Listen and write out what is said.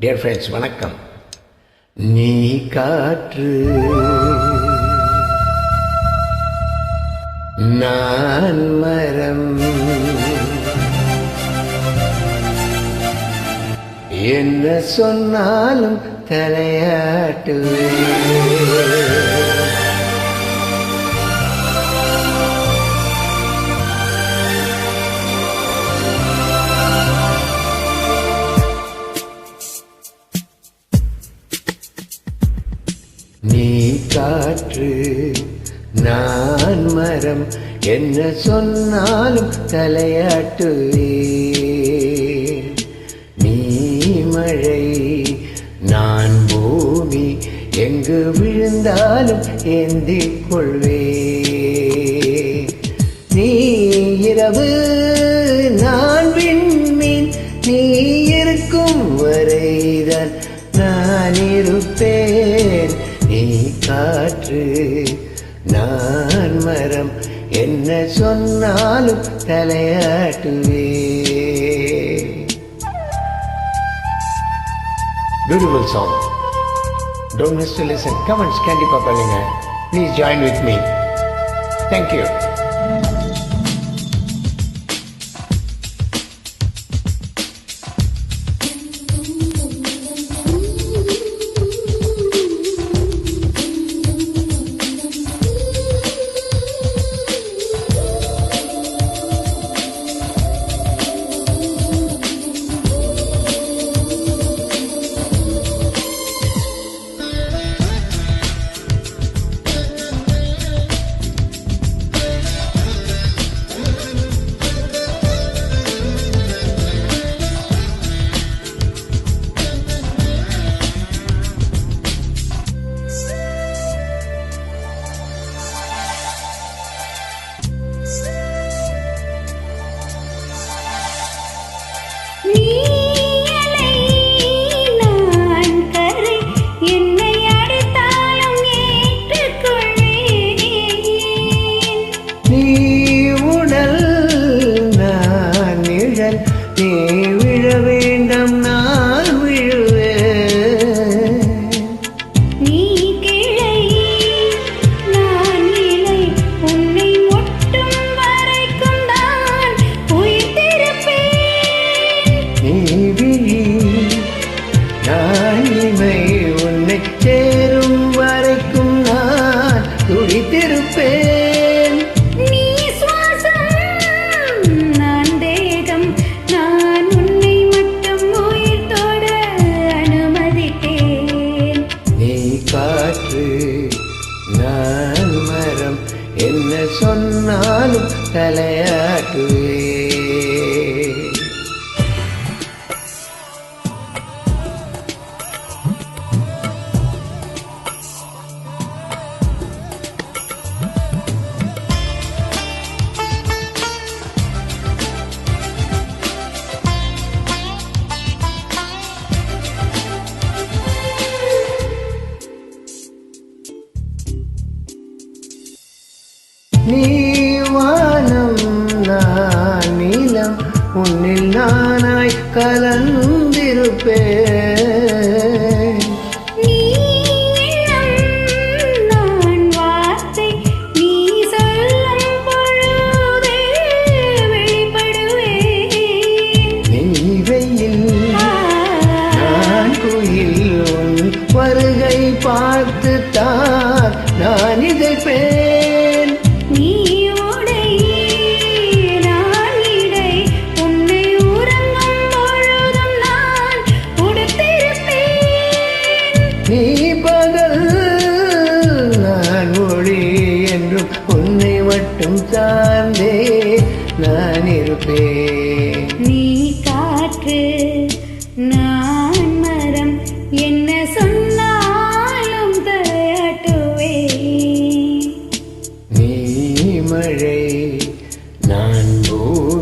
Dear friends வணக்கம். நீ காற்று நான் மரம். என்ன சொன்னாலும் தலையாட்டுவே. காற்று. நான் மரம். என்ன சொன்னாலும் தலையாட்டுவே நீ மழை நான் பூமி. எங்கு விழுந்தாலும் ஏந்திக் கொள்வே நீ இரவு காற்று. நான் மரம். என்ன சொன்னாலும் தலையாட்டுவே beautiful song don't miss to listen comments கண்டிப்பாக பண்ணுங்க please join with me thank you விழி நான் இமை உன்னை சேரும் வரைக்கும் நான் துடித்திருப்பேன் நான் தேகம் நான் உன்னை மட்டும் உயிர் தொட அனுமதித்தேன். நீ காற்று நான் மரம் என்ன சொன்னாலும் தலையாட்டுவே. நீ வானம் நான் நீலம் உன்னில் நானாய் கலந்திருப்பேன்.